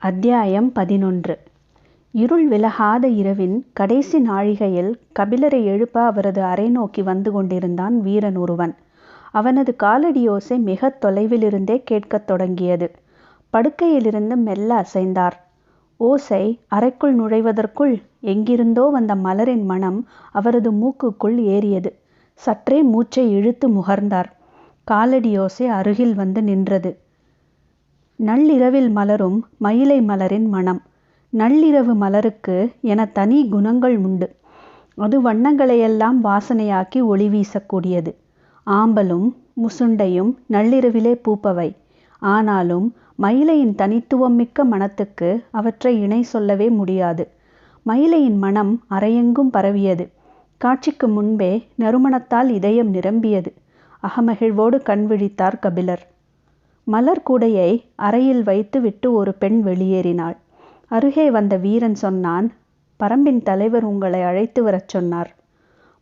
அத்தியாயம் பதினொன்று. இருள் விலகாத இரவின் கடைசி நாழிகையில் கபிலரை எழுப்ப அவரது அறை நோக்கி வந்து கொண்டிருந்தான் வீரன் ஒருவன். அவனது காலடியோசை மிகத் தொலைவிலிருந்தே கேட்கத் தொடங்கியது. படுக்கையிலிருந்து மெல்ல அசைந்தார். ஓசை அறைக்குள் நுழைவதற்குள் எங்கிருந்தோ வந்த மலரின் மனம் அவரது மூக்குக்குள் ஏறியது. சற்றே மூச்சை இழுத்து முகர்ந்தார். காலடியோசை அருகில் வந்து நின்றது. நள்ளிரவில் மலரும் மயிலை மலரின் மனம். நள்ளிரவு மலருக்கு என தனி குணங்கள் உண்டு. அது வண்ணங்களையெல்லாம் வாசனையாக்கி ஒளி வீசக்கூடியது. ஆம்பலும் முசுண்டையும் நள்ளிரவிலே பூப்பவை. ஆனாலும் மயிலையின் தனித்துவம் மிக்க மனத்துக்கு அவற்றை இணை சொல்லவே முடியாது. மயிலையின் மனம் அறையெங்கும் பரவியது. காட்சிக்கு முன்பே நறுமணத்தால் இதயம் நிரம்பியது. அகமகிழ்வோடு கண் விழித்தார் கபிலர். மலர் கூடையை அறையில் வைத்து விட்டு ஒரு பெண் வெளியேறினாள். அருகே வந்த வீரன் சொன்னான் பரம்பின் தலைவர் உங்களை அழைத்து வரச் சொன்னார்.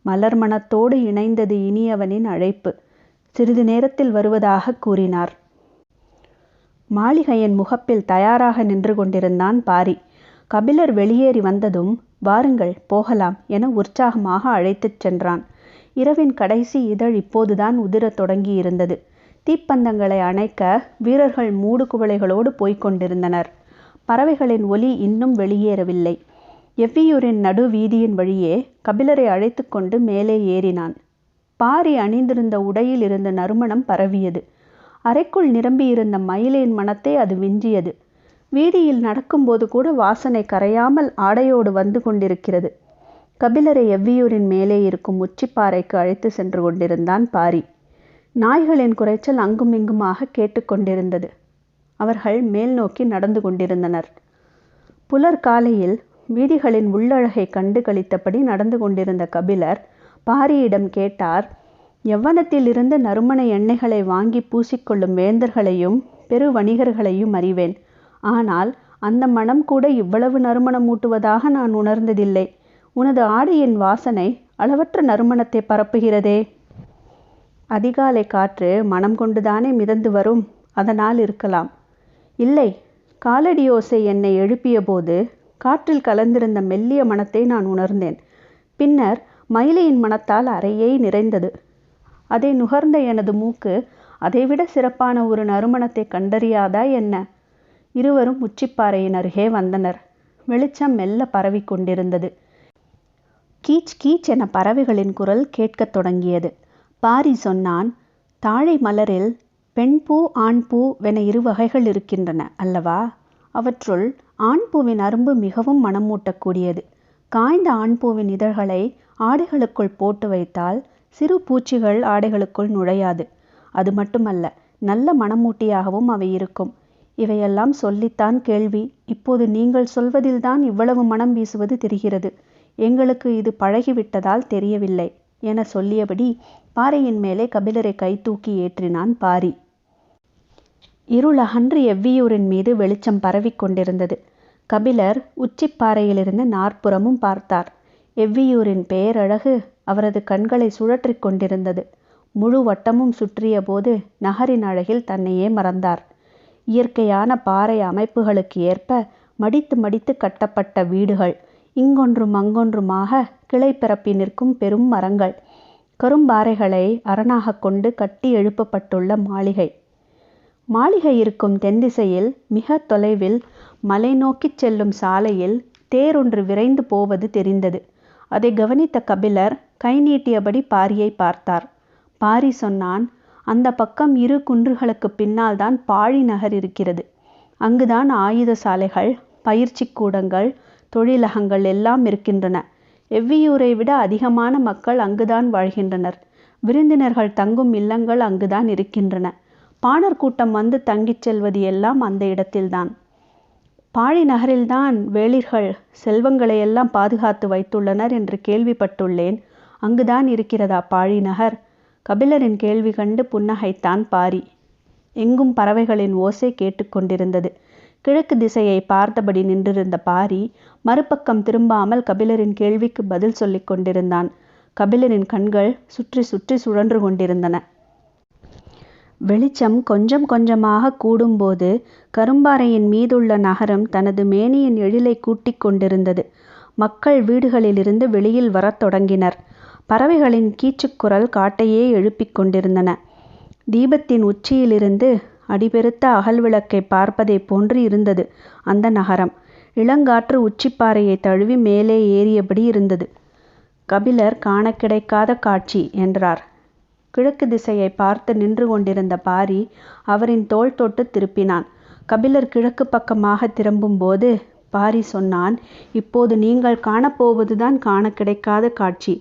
மலர் மனத்தோடு இணைந்தது இனியவனின் அழைப்பு. சிறிது நேரத்தில் வருவதாக கூறினார். மாளிகையின் முகப்பில் தயாராக நின்று கொண்டிருந்தான் பாரி. கபிலர் வெளியேறி வந்ததும் வாருங்கள் போகலாம் என உற்சாகமாக அழைத்துச் சென்றான். இரவின் கடைசி இதழ் இப்போதுதான் உதிரத் தொடங்கியிருந்தது. தீப்பந்தங்களை அணைக்க வீரர்கள் மூடு குவளைகளோடு போய்க் கொண்டிருந்தனர் பறவைகளின் ஒலி இன்னும் வெளியேறவில்லை. எவ்வியூரின் நடு வீதியின் வழியே கபிலரை அழைத்து கொண்டு மேலே ஏறினான். பாரி அணிந்திருந்த உடையில் இருந்த நறுமணம் பரவியது. அறைக்குள் நிரம்பியிருந்த மயிலின் மனத்தை அது விஞ்சியது வீதியில் நடக்கும்போது கூட வாசனை கரையாமல் ஆடையோடு வந்து கொண்டிருக்கிறது. கபிலரை எவ்வியூரின் மேலே இருக்கும் உச்சிப்பாறைக்கு அழைத்து சென்று கொண்டிருந்தான் பாரி. நாய்களின் குறைச்சல் அங்குமிங்குமாக கேட்டுக்கொண்டிருந்தது அவர்கள் மேல் நோக்கி நடந்து கொண்டிருந்தனர். புலர் காலையில் வீதிகளின் உள்ளழகை கண்டு கழித்தபடி நடந்து கொண்டிருந்த கபிலர் பாரியிடம் கேட்டார் எவ்வனத்திலிருந்து நறுமண எண்ணெய்களை வாங்கி பூசிக்கொள்ளும் வேந்தர்களையும் பெரு வணிகர்களையும் அறிவேன். ஆனால் அந்த மனம் கூட இவ்வளவு நறுமணம் ஊட்டுவதாக நான் உணர்ந்ததில்லை. உனது ஆடையின் வாசனை அளவற்ற நறுமணத்தை பரப்புகிறதே. அதிகாலை காற்று மனம் கொண்டுதானே மிதந்து வரும்? அதனால் இருக்கலாம். இல்லை காலடியோசை என்னை எழுப்பிய போது காற்றில் கலந்திருந்த மெல்லிய மனத்தை நான் உணர்ந்தேன். பின்னர் மயிலையின் மனத்தால் அறையே நிறைந்தது. அதை நுகர்ந்த எனது மூக்கு அதைவிட சிறப்பான ஒரு நறுமணத்தை கண்டறியாதா என்ன? இருவரும் உச்சிப்பாறையின் அருகே வந்தனர். வெளிச்சம் மெல்ல பரவி கொண்டிருந்தது கீச் கீச் என பறவைகளின் குரல் கேட்கத் தொடங்கியது. பாரி சொன்னான் தாழை மலரில் பெண் பூ ஆண் பூ வென இரு வகைகள் இருக்கின்றன அல்லவா? அவற்றுள் ஆண் பூவின் அரும்பு மிகவும் மனமூட்டக்கூடியது. காய்ந்த ஆண் பூவின் இதழ்களை ஆடைகளுக்குள் போட்டு வைத்தால் சிறு பூச்சிகள் ஆடைகளுக்குள் நுழையாது. அது மட்டுமல்ல நல்ல மனமூட்டியாகவும் அவை இருக்கும். இவையெல்லாம் சொல்லித்தான் கேள்வி. இப்போது நீங்கள் சொல்வதில்தான் இவ்வளவு மனம் வீசுவது தெரிகிறது. எங்களுக்கு இது பழகிவிட்டதால் தெரியவில்லை. என சொல்லியபடி பாறையின் மேலே கபிலரை கை தூக்கி ஏற்றினான் பாரி. இருளகன்று எவ்வியூரின் மீது வெளிச்சம் பரவிக் கொண்டிருந்தது. கபிலர் உச்சிப்பாறையிலிருந்து நாற்புறமும் பார்த்தார். எவ்வியூரின் பேரழகு அவரது கண்களை சுழற்றிக் கொண்டிருந்தது. முழு வட்டமும் சுற்றிய போது நகரின் அழகில் தன்னையே மறந்தார். இயற்கையான பாறை அமைப்புகளுக்கு ஏற்ப மடித்து மடித்து கட்டப்பட்ட வீடுகள் இங்கொன்றும் அங்கொன்றுமாக கிளை பிறப்பி நிற்கும் பெரும் மரங்கள். கரும்பாறைகளை அரணாக கொண்டு கட்டி எழுப்பப்பட்டுள்ள மாளிகை. மாளிகை இருக்கும் தென்திசையில் மிக தொலைவில் மலை நோக்கிச் செல்லும் சாலையில் தேரொன்று விரைந்து போவது தெரிந்தது. அதை கவனித்த கபிலர் கை நீட்டியபடி பாரியை பார்த்தார். பாரி சொன்னான் அந்த பக்கம் இரு குன்றுகளுக்கு பின்னால் தான் பாழி நகர் இருக்கிறது. அங்குதான் ஆயுத சாலைகள் பயிற்சி கூடங்கள் தொழிலகங்கள் எல்லாம் இருக்கின்றன. எவ்வியூரை விட அதிகமான மக்கள் அங்குதான் வாழ்கின்றனர். விருந்தினர்கள் தங்கும் இல்லங்கள் அங்குதான் இருக்கின்றன. பாணர் கூட்டம் வந்து தங்கிச் செல்வது எல்லாம் அந்த இடத்தில்தான். பாழி நகரில்தான் வேளிர்கள் செல்வங்களை எல்லாம் பாதுகாத்து வைத்துள்ளனர் என்று கேள்விப்பட்டுள்ளேன். அங்குதான் இருக்கிறதா பாழி நகர்? கபிலரின் கேள்வி கண்டு புன்னகைத்தான் பாரி. எங்கும் பறவைகளின் ஓசை கேட்டுக்கொண்டிருந்தது. கிழக்கு திசையை பார்த்தபடி நின்றிருந்த பாரி மறுபக்கம் திரும்பாமல் கபிலரின் கேள்விக்கு பதில் சொல்லிக் கொண்டிருந்தான். கபிலரின் கண்கள் சுற்றி சுற்றி சுழன்று கொண்டிருந்தன. வெளிச்சம் கொஞ்சம் கொஞ்சமாக கூடும்போது கரும்பாறையின் மீதுள்ள நகரம் தனது மேனியின் எழிலை கூட்டிக் கொண்டிருந்தது. மக்கள் வீடுகளிலிருந்து வெளியில் வரத் தொடங்கினர். பறவைகளின் கீச்சுக்குரல் காட்டையே எழுப்பிக் கொண்டிருந்தன. தீபத்தின் உச்சியிலிருந்து அடிபெருத்த அகல் விளக்கை பார்ப்பதைப் போன்று இருந்தது அந்த நகரம். இளங்காற்று உச்சிப்பாறையை தழுவி மேலே ஏறியபடி இருந்தது. கபிலர் காண கிடைக்காத காட்சி என்றார். கிழக்கு திசையை பார்த்து நின்று கொண்டிருந்த பாரி அவரின் தோள் தொட்டு திருப்பினான். கபிலர் கிழக்கு பக்கமாக திரும்பும்போது பாரி சொன்னான் இப்போது நீங்கள் காணப்போவதுதான் காண கிடைக்காத காட்சி.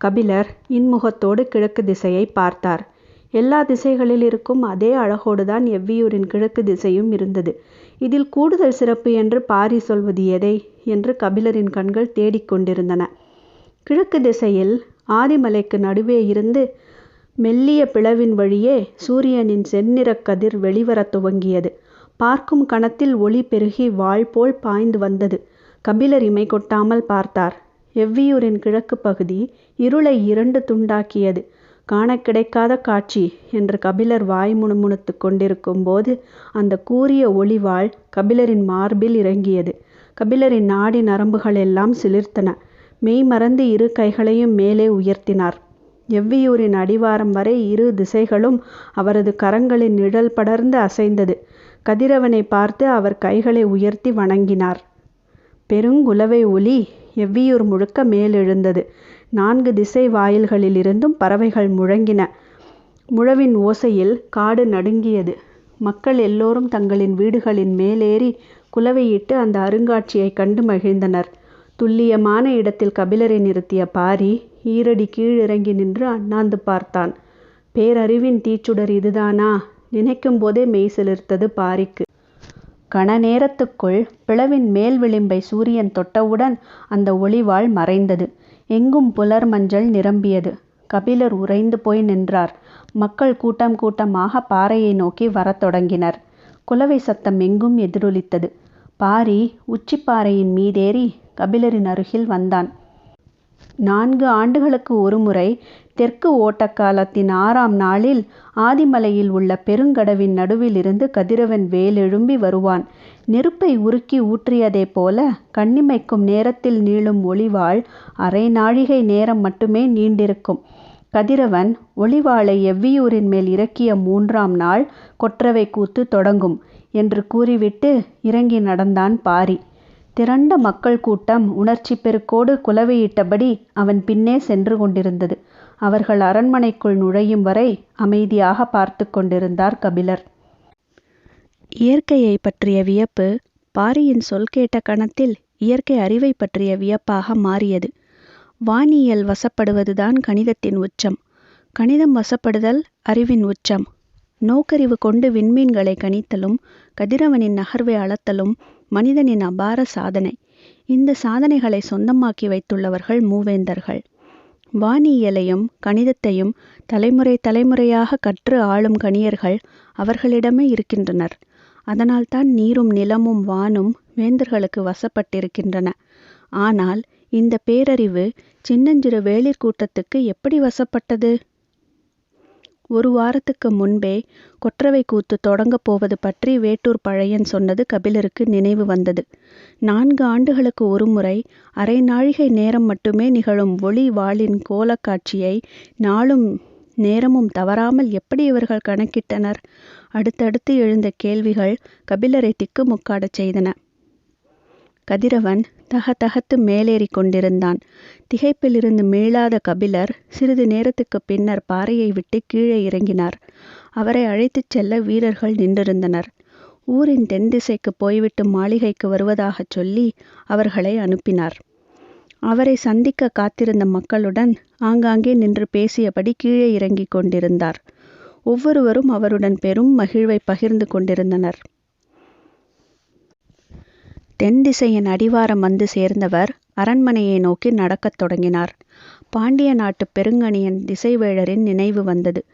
கபிலர் இன்முகத்தோடு கிழக்கு திசையை பார்த்தார். எல்லா திசைகளில் இருக்கும் அதே அழகோடுதான் எவ்வியூரின் கிழக்கு திசையும் இருந்தது. இதில் கூடுதல் சிறப்பு என்று பாரி சொல்வது எதை? என்று கபிலரின் கண்கள் தேடிக்கொண்டிருந்தன கிழக்கு திசையில் ஆதிமலைக்கு நடுவே இருந்து மெல்லிய பிளவின் வழியே சூரியனின் செந்நிறக் கதிர் வெளிவரத் துவங்கியது. பார்க்கும் கணத்தில் ஒளி பெருகி வாள் போல் பாய்ந்து வந்தது. கபிலர் இமை கொட்டாமல் பார்த்தார். எவ்வியூரின் கிழக்கு பகுதி இருளை இரண்டு துண்டாக்கியது. காண கிடைக்காத காட்சி என்று கபிலர் வாய் முணுமுணுத்து கொண்டிருக்கும் போது அந்த கூரிய ஒளிவாள் கபிலரின் மார்பில் இறங்கியது. கபிலரின் நாடி நரம்புகள் எல்லாம் சிலிர்த்தன. மெய் மறந்து இரு கைகளையும் மேலே உயர்த்தினார். எவ்வியூரின் அடிவாரம் வரை இரு திசைகளும் அவரது கரங்களின் நிழல் படர்ந்து அசைந்தது. கதிரவனை பார்த்து அவர் கைகளை உயர்த்தி வணங்கினார். பெருங்குலவை ஒலி! எவ்வியூர் முழுக்க மேலெழுந்தது. நான்கு திசை வாயில்களிலிருந்தும் பறவைகள் முழங்கின. முழவின் ஓசையில் காடு நடுங்கியது. மக்கள் எல்லோரும் தங்களின் வீடுகளின் மேலேறி குலவையிட்டு அந்த அருங்காட்சியை கண்டு மகிழ்ந்தனர். துல்லியமான இடத்தில் கபிலரை நிறுத்திய பாரி ஈரடி கீழிறங்கி நின்று அண்ணாந்து பார்த்தான். பேரறிவின் தீச்சுடர் இதுதானா? நினைக்கும் போதே மெய் சிலிர்த்தது பாரிக்கு. கண நேரத்துக்குள் பிளவின் மேல் விளிம்பை சூரியன் தொட்டவுடன் அந்த ஒளிவாள் மறைந்தது. எங்கும் புலர் மஞ்சள் நிரம்பியது. கபிலர் உறைந்து போய் நின்றார். மக்கள் கூட்டம் கூட்டமாக பாறையை நோக்கி வரத் தொடங்கினர். குலவை சத்தம் எங்கும் எதிரொலித்தது. பாரி உச்சிப்பாறையின் மீதேறி கபிலரின் அருகில் வந்தான். நான்கு ஆண்டுகளுக்கு ஒருமுறை தெற்கு ஓட்டக்காலத்தின் ஆறாம் நாளில் ஆதிமலையில் உள்ள பெருங்கடவின் நடுவிலிருந்து கதிரவன் வேலெழும்பி வருவான். நெருப்பை உருக்கி ஊற்றியதைப் போல கண்ணிமைக்கும் நேரத்தில் நீளும் ஒளிவாள் அரை நாழிகை நேரம் மட்டுமே நீண்டிருக்கும். கதிரவன் ஒளிவாளை எவ்வியூரின் மேல் இறக்கிய மூன்றாம் நாள் கொற்றவை கூத்து தொடங்கும் என்று கூறிவிட்டு இறங்கி நடந்தான் பாரி. திரண்ட மக்கள் கூட்டம் உணர்ச்சி பெருக்கோடு குலவையிட்டபடி அவன் பின்னே சென்று கொண்டிருந்தது. அவர்கள் அரண்மனைக்குள் நுழையும் வரை அமைதியாக பார்த்து கொண்டிருந்தார் கபிலர். இயற்கையை பற்றிய வியப்பு பாரியின் சொல் கேட்ட கணத்தில் இயற்கை அறிவை பற்றிய வியப்பாக மாறியது. வானியல் வசப்படுவதுதான் கணிதத்தின் உச்சம். கணிதம் வசப்படுதல் அறிவின் உச்சம். நோக்கறிவு கொண்டு விண்மீன்களை கணித்தலும் கதிரவனின் நகர்வை அளத்தலும் மனிதனின் அபார சாதனை. இந்த சாதனைகளை சொந்தமாக்கி வைத்துள்ளவர்கள் மூவேந்தர்கள். வானியலையும் கணிதத்தையும் தலைமுறை தலைமுறையாக கற்று ஆளும் கணியர்கள் அவர்களிடமே இருக்கின்றனர். அதனால்தான் நீரும் நிலமும் வானும் வேந்தர்களுக்கு வசப்பட்டிருக்கின்றன. ஆனால் இந்த பேரறிவு சின்னஞ்சிறு வேளிர் கூட்டத்துக்கு எப்படி வசப்பட்டது? ஒரு வாரத்துக்கு முன்பே கொற்றவை கூத்து தொடங்கப் போவது பற்றி வேட்டூர் பழையன் சொன்னது கபிலருக்கு நினைவு வந்தது. நான்கு ஆண்டுகளுக்கு ஒருமுறை அரை நாழிகை நேரம் மட்டுமே நிகழும் ஒளி வாளின் கோலக்காட்சியை நாளும் நேரமும் தவறாமல் எப்படி இவர்கள் கணக்கிட்டனர்? அடுத்தடுத்து எழுந்த கேள்விகள் கபிலரை திக்குமுக்காடச் செய்தன. கதிரவன் தக தகத்து மேலேறி கொண்டிருந்தான். திகைப்பிலிருந்து மீளாத கபிலர் சிறிது நேரத்துக்கு பின்னர் பாறையை விட்டு கீழே இறங்கினார். அவரை அழைத்துச் செல்ல வீரர்கள் நின்றிருந்தனர். ஊரின் தென் திசைக்கு போய்விட்டு மாளிகைக்கு வருவதாகச் சொல்லி அவர்களை அனுப்பினார். அவரை சந்திக்க காத்திருந்த மக்களுடன் ஆங்காங்கே நின்று பேசியபடி கீழே இறங்கிக் கொண்டிருந்தார். ஒவ்வொருவரும் அவருடன் பெரும் மகிழ்வை பகிர்ந்து கொண்டிருந்தனர். தென் திசையின் அடிவாரம் வந்து சேர்ந்தவர் அரண்மனையை நோக்கி நடக்கத் தொடங்கினார். பாண்டிய நாட்டு பெருங்கணியன் திசைவேழரின் நினைவு வந்தது.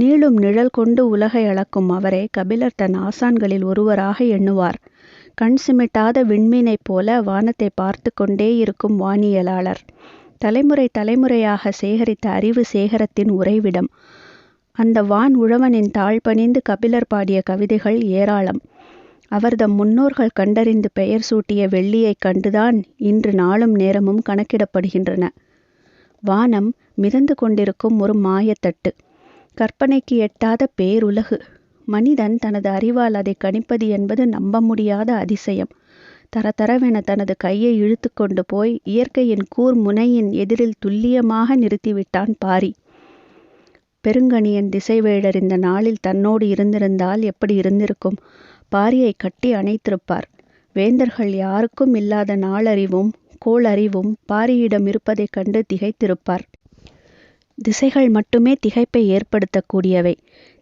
நீளும் நிழல் கொண்டு உலகை அளக்கும் அவரை கபிலர் தன் ஆசான்களில் ஒருவராக எண்ணுவார். கண் சிமிட்டாத விண்மீனைப் போல வானத்தை பார்த்து கொண்டே இருக்கும் வானியலாளர். தலைமுறை தலைமுறையாக சேகரித்த அறிவு சேகரத்தின் உறைவிடம். அந்த வான் உழவனின் தாழ்பணிந்து கபிலர் பாடிய கவிதைகள் ஏராளம். அவர்தம் முன்னோர்கள் கண்டறிந்து பெயர் சூட்டிய வெள்ளியைக் கண்டுதான் இன்று நாளும் நேரமும் கணக்கிடப்படுகின்றன. வானம் மிதந்து கொண்டிருக்கும் ஒரு மாயத்தட்டு. கற்பனைக்கு எட்டாத பேருலகு. மனிதன் தனது அறிவால் அதை கணிப்பது என்பது நம்ப முடியாத அதிசயம். தரதரவென தனது கையை இழுத்துக் கொண்டு போய் இயற்கையின் கூர் முனையின் எதிரில் துல்லியமாக நிறுத்திவிட்டான் பாரி. பெருங்கணியன் திசைவேழர் இந்த நாளில் தன்னோடு இருந்திருந்தால் எப்படி இருந்திருக்கும்? பாரியை கட்டி அணைத்திருப்பார். வேந்தர்கள் யாருக்கும் இல்லாத நாளறிவும் கோளறிவும் பாரியிடம் இருப்பதைக் கண்டு திகைத்திருப்பார். திசைகள் மட்டுமே திகைப்பை ஏற்படுத்தக்கூடியவை.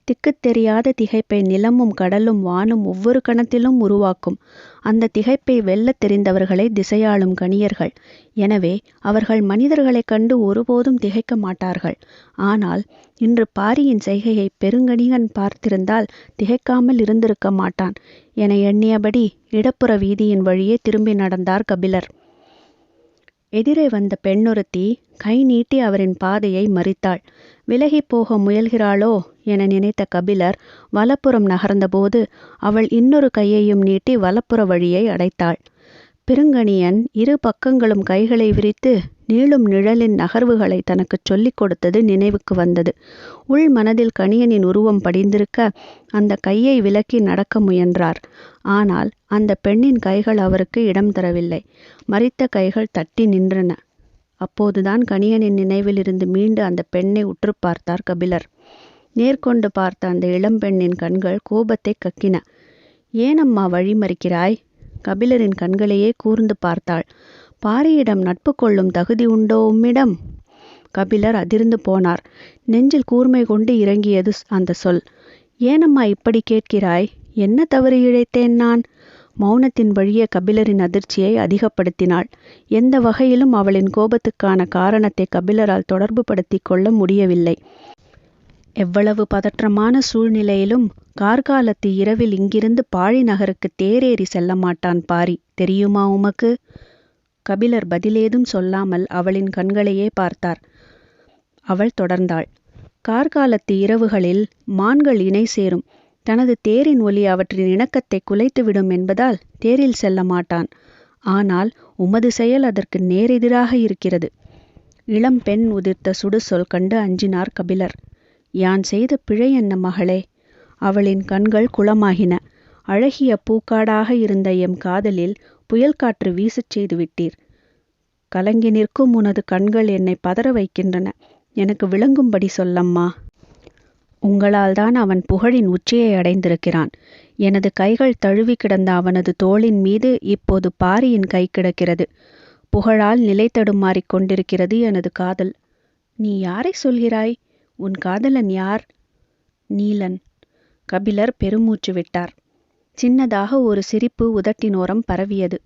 திக்குத் தெரியாத திகைப்பை நிலமும் கடலும் வானும் ஒவ்வொரு கணத்திலும் உருவாக்கும். அந்த திகைப்பை வெல்லத் தெரிந்தவர்களே திசையாளும் கணியர்கள். எனவே அவர்கள் மனிதர்களைக் கண்டு ஒருபோதும் திகைக்க மாட்டார்கள். ஆனால் இன்று பாரியின் செய்கையை பெருங்கணிகன் பார்த்திருந்தால் திகைக்காமல் இருந்திருக்க மாட்டான் என எண்ணியபடி இடப்புற வீதியின் வழியே திரும்பி நடந்தார் கபிலர். எதிரே வந்த பெண்ணொருத்தி கை நீட்டி அவரின் பாதையை மறித்தாள். விலகிப் போக முயல்கிறாளோ என நினைத்த கபிலர் வலப்புறம் நகர்ந்தபோது அவள் இன்னொரு கையையும் நீட்டி வலப்புற வழியை அடைத்தாள். பெருங்கணியன் இரு பக்கங்களும் கைகளை விரித்து நீளும் நிழலின் நகர்வுகளை தனக்குச் சொல்லிக் கொடுத்தது நினைவுக்கு வந்தது. உள் மனதில் கணியனின் உருவம் படிந்திருக்க அந்த கையை விலக்கி நடக்க முயன்றார். ஆனால் அந்த பெண்ணின் கைகள் அவருக்கு இடம் தரவில்லை. மறித்த கைகள் தட்டி நின்றன. அப்போதுதான் கணியனின் நினைவிலிருந்து மீண்டு அந்த பெண்ணை உற்று பார்த்தார் கபிலர். நேர்கொண்டு பார்த்த அந்த இளம்பெண்ணின் கண்கள் கோபத்தை கக்கின. ஏனம்மா வழி மறிக்கிறாய் கபிலரின் கண்களையே கூர்ந்து பார்த்தாள். பாரியிடம் நட்பு கொள்ளும் தகுதி உண்டோ உம்மிடம்? கபிலர் அதிர்ந்து போனார். நெஞ்சில் கூர்மை கொண்டு இறங்கியது அந்த சொல். ஏனம்மா இப்படி கேட்கிறாய்? என்ன தவறு இழைத்தேன் நான்? மௌனத்தின் வழியே கபிலரின் அதிர்ச்சியை அதிகப்படுத்தினாள். எந்த வகையிலும் அவளின் கோபத்துக்கான காரணத்தை கபிலரால் தொடர்பு படுத்தி கொள்ள முடியவில்லை. எவ்வளவு பதற்றமான சூழ்நிலையிலும் கார்காலத்து இரவில் இங்கிருந்து பாழி நகருக்கு தேரேறி செல்ல மாட்டான் பாரி. தெரியுமா உமக்கு? கபிலர் பதிலேதும் சொல்லாமல் அவளின் கண்களையே பார்த்தார். அவள் தொடர்ந்தாள். கார்காலத்து இரவுகளில் மான்கள் இணை சேரும். தனது தேரின் ஒலி அவற்றின் இணக்கத்தை குலைத்துவிடும் என்பதால் தேரில் செல்ல மாட்டான். ஆனால் உமது செயல் அதற்கு நேரெதிராக இருக்கிறது. இளம் பெண் உதிர்த்த சுடுசொல் கண்டு அஞ்சினார் கபிலர். யான் செய்த பிழை என்ன மகளே? அவளின் கண்கள் குளமாகின. அழகிய பூக்காடாக இருந்த எம் காதலில் புயல் காற்று வீசச் செய்து விட்டீர். கலங்கி நிற்கும் உனது கண்கள் என்னை பதற வைக்கின்றன. எனக்கு விளங்கும்படி சொல்லம்மா. உங்களால் தான் அவன் புகழின் உச்சியை அடைந்திருக்கிறான். எனது கைகள் தழுவி கிடந்த அவனது தோளின் மீது இப்போது பாரியின் கை கிடக்கிறது. புகழால் நிலை தடுமாறிக் கொண்டிருக்கிறது எனது காதல். நீ யாரை சொல்கிறாய்? உன் காதலன் யார்? நீலன். கபிலர் பெருமூச்சு விட்டார். சின்னதாக ஒரு சிரிப்பு உதட்டினோரம் பரவியது.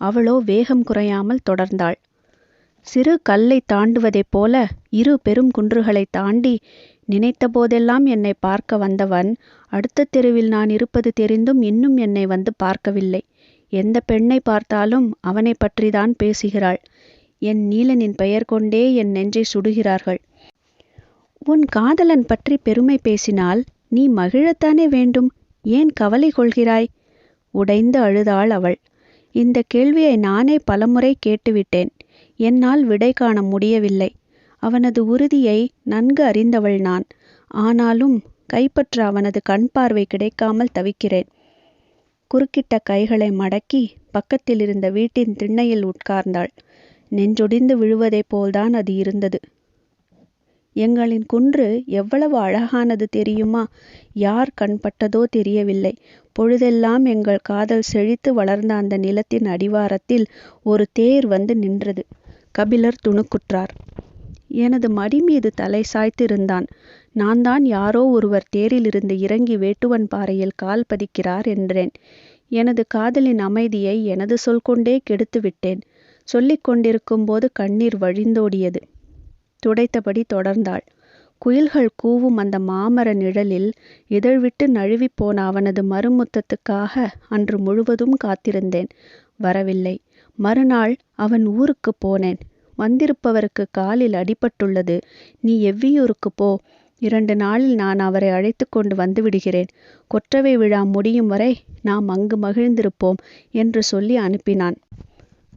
அவளோ வேகம் குறையாமல் தொடர்ந்தாள். சிறு கல்லை தாண்டுவதைப் போல இரு பெரும் குன்றுகளை தாண்டி நினைத்த போதெல்லாம் என்னை பார்க்க வந்தவன் அடுத்த தெருவில் நான் இருப்பது தெரிந்தும் இன்னும் என்னை வந்து பார்க்கவில்லை. எந்த பெண்ணை பார்த்தாலும் அவனை பற்றிதான் பேசுகிறாள். என் நீலனின் பெயர் கொண்டே என் நெஞ்சை சுடுகிறார்கள். உன் காதலன் பற்றி பெருமை பேசினால் நீ மகிழத்தானே வேண்டும்? ஏன் கவலை கொள்கிறாய்? உடைந்து அழுதாள் அவள். இந்த கேள்வியை நானே பலமுறை கேட்டுவிட்டேன். என்னால் விடை காண முடியவில்லை. அவனது உறுதியை நன்கு அறிந்தவள் நான். ஆனாலும் கைப்பற்ற அவனது கண் பார்வை கிடைக்காமல் தவிக்கிறேன். குறுக்கிட்ட கைகளை மடக்கி பக்கத்தில் இருந்த வீட்டின் திண்ணையில் உட்கார்ந்தாள். நெஞ்சொடிந்து விழுவதைப் போல்தான் அது இருந்தது. எங்களின் குன்று எவ்வளவு அழகானது தெரியுமா? யார் கண்பட்டதோ தெரியவில்லை. பொழுதெல்லாம் எங்கள் காதல் செழித்து வளர்ந்த அந்த நிலத்தின் அடிவாரத்தில் ஒரு தேர் வந்து நின்றது. கபிலர் துணுக்குற்றார். எனது மடி மீது தலை சாய்த்திருந்தான். நான் தான் யாரோ ஒருவர் தேரிலிருந்து இறங்கி வேட்டுவன் பாறையில் கால் பதிக்கிறார் என்றேன். எனது காதலின் அமைதியை எனது சொல் கொண்டே கெடுத்து விட்டேன் சொல்லிக் கொண்டிருக்கும் போது கண்ணீர் வழிந்தோடியது. துடைத்தபடி தொடர்ந்தாள். குயில்கள் கூவும் அந்த மாமர நிழலில் இதழ்விட்டு நழுவிப் போன அவனது மறுமுத்தத்துக்காக அன்று முழுவதும் காத்திருந்தேன். வரவில்லை. மறுநாள் அவன் ஊருக்கு போனேன். வந்திருப்பவருக்கு காலில் அடிபட்டுள்ளது. நீ எவ்வியூருக்கு போ. இரண்டு நாளில் நான் அவரை அழைத்து கொண்டு வந்து விடுகிறேன். கொற்றவை விழா முடியும் வரை நாம் அங்கு மகிழ்ந்திருப்போம் என்று சொல்லி அனுப்பினான்.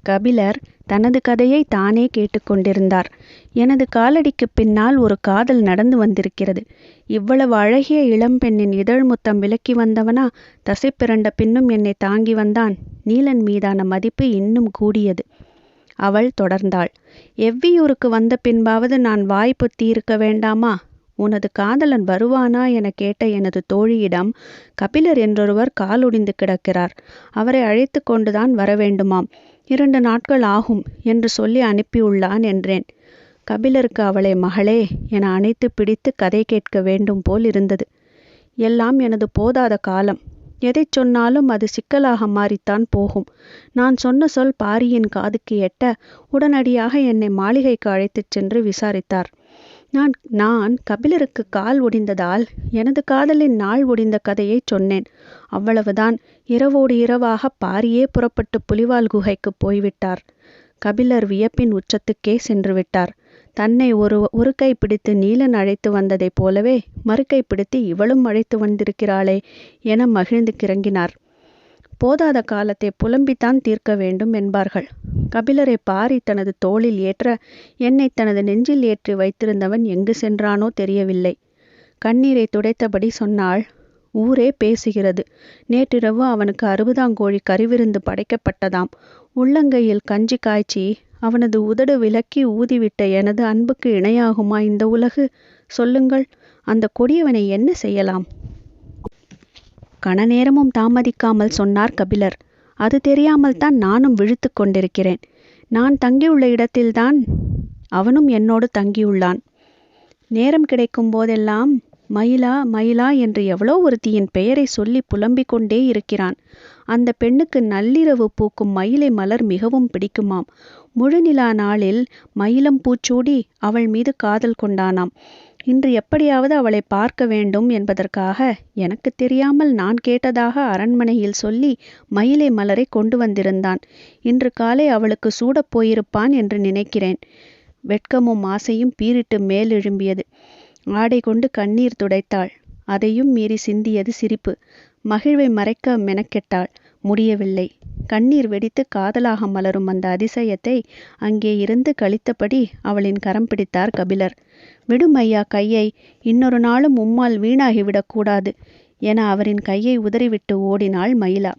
கபிலர் தனது கதையை தானே கேட்டுக்கொண்டிருந்தார். எனது காலடிக்கு பின்னால் ஒரு காதல் நடந்து வந்திருக்கிறது. இவ்வளவு அழகிய இளம்பெண்ணின் இதழ் முத்தம் விலக்கி வந்தவனா? தசை பிறண்ட பின்னும் என்னை தாங்கி வந்தான். நீலன் மீதான மதிப்பு இன்னும் கூடியது. அவள் தொடர்ந்தாள். எவ்வியூருக்கு வந்த பின்பாவது நான் வாய் தீர்க்க வேண்டாமா? உனது காதலன் வருவானா? என கேட்ட எனது தோழியிடம் கபிலர் என்றொருவர் காலுடிந்து கிடக்கிறார். அவரை அழைத்து கொண்டுதான் வர வேண்டுமாம் இரண்டு நாட்கள் ஆகும் என்று சொல்லி அனுப்பியுள்ளான் என்றேன். கபிலருக்கு அவளை மகளே என அணைத்து பிடித்து கதை கேட்க வேண்டும் போல் இருந்தது. எல்லாம் எனது போதாத காலம். எதை சொன்னாலும் அது சிக்கலாக மாறித்தான் போகும். நான் சொன்ன சொல் பாரியின் காதுக்கு எட்ட உடனடியாக என்னை மாளிகைக்கு அழைத்துச் சென்று விசாரித்தார். நான் நான் கபிலருக்கு கால் ஒடிந்ததால் எனது காதலின் நாள் ஒடிந்த கதையை சொன்னேன். அவ்வளவுதான். இரவோடு இரவாக பாரியே புறப்பட்டு புலிவால் குகைக்கு போய்விட்டார். கபிலர் வியப்பின் உச்சத்துக்கே சென்று விட்டார் தன்னை ஒரு ஒரு கை பிடித்து நீலன் அழைத்து வந்ததைப் போலவே மறுகை பிடித்து இவளும் அழைத்து வந்திருக்கிறாளே என மகிழ்ந்து கிறங்கினார். போதாத காலத்தை புலம்பித்தான் தீர்க்க வேண்டும் என்பார்கள். கபிலரை பாரி தனது தோளில் ஏற்ற என்னை தனது நெஞ்சில் ஏற்றி வைத்திருந்தவன் எங்கு சென்றானோ தெரியவில்லை. கண்ணீரை துடைத்தபடி சொன்னாள் ஊரே பேசுகிறது. நேற்றிரவு அவனுக்கு அறுபதாங்கோழி கறிவிருந்து படைக்கப்பட்டதாம். உள்ளங்கையில் கஞ்சி காய்ச்சி அவனது உதடு விலக்கி ஊதிவிட்ட எனது அன்புக்கு இணையாகுமா இந்த உலகு? சொல்லுங்கள். அந்த கொடியவனை என்ன செய்யலாம்? கணநேரமும் தாமதிக்காமல் சொன்னார் கபிலர். அது தெரியாமல் தான் நானும் விழித்து கொண்டிருக்கிறேன். நான் தங்கியுள்ள இடத்தில்தான் அவனும் என்னோடு தங்கியுள்ளான். நேரம் கிடைக்கும் போதெல்லாம் மயிலா மயிலா என்று எவ்வளோ ஒருத்தியின் பெயரை சொல்லி புலம்பிக் கொண்டே இருக்கிறான். அந்த பெண்ணுக்கு நள்ளிரவு பூக்கும் மயிலை மலர் மிகவும் பிடிக்குமாம். முழுநிலா நாளில் மயிலம் பூச்சூடி அவள் மீது காதல் கொண்டானாம். இன்று எப்படியாவது அவளை பார்க்க வேண்டும் என்பதற்காக எனக்கு தெரியாமல் நான் கேட்டதாக அரண்மனையில் சொல்லி மயிலை மலரை கொண்டு வந்திருந்தான். இன்று காலை அவளுக்கு சூடப் போயிருப்பான் என்று நினைக்கிறேன். வெட்கமும் ஆசையும் பீரிட்டு மேலெழும்பியது. ஆடை கொண்டு கண்ணீர் துடைத்தாள். அதையும் மீறி சிந்தியது சிரிப்பு. மகிழ்வை மறைக்க மெனக்கெட்டாள். முடியவில்லை. கண்ணீர் வெடித்து காதலாக மலரும் அந்த அதிசயத்தை அங்கே இருந்து கழித்தபடி அவளின் கரம் பிடித்தார் கபிலர். விடுமையா கையை. இன்னொரு நாளும் உம்மால் வீணாகிவிடக்கூடாது என அவரின் கையை உதறிவிட்டு ஓடினாள் மயிலா.